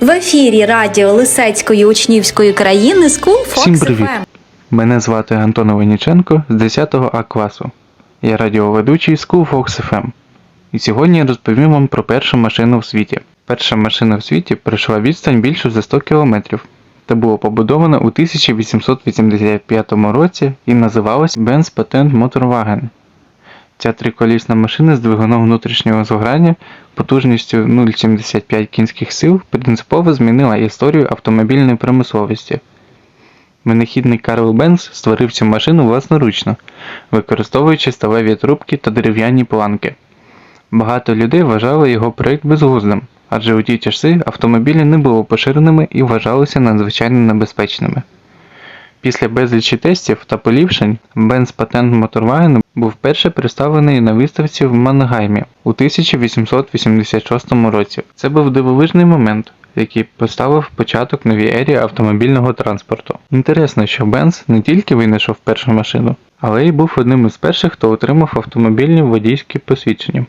В ефірі радіо Лисецької учнівської країни School Fox Всім привіт! FM. Мене звати Антон Веніченко з 10 А класу. Я радіоведучий School Fox FM. І сьогодні я розповім вам про першу машину в світі. Перша машина в світі пройшла відстань більшу за 100 км та була побудована у 1885 році і називалась Benz Patent Motorwagen. Ця триколісна машина з двигуном внутрішнього згорання потужністю 0,75 кінських сил принципово змінила історію автомобільної промисловості. Винахідник Карл Бенц створив цю машину власноручно, використовуючи сталеві трубки та дерев'яні планки. Багато людей вважали його проєкт безглуздим, адже у ті часи автомобілі не були поширеними і вважалися надзвичайно небезпечними. Після безлічі тестів та поліпшень Benz Patent Motorwagen був вперше представлений на виставці в Мангаймі у 1886 році. Це був дивовижний момент, який поставив початок новій ері автомобільного транспорту. Інтересно, що Benz не тільки винайшов першу машину, але й був одним із перших, хто отримав автомобільні водійські посвідчення.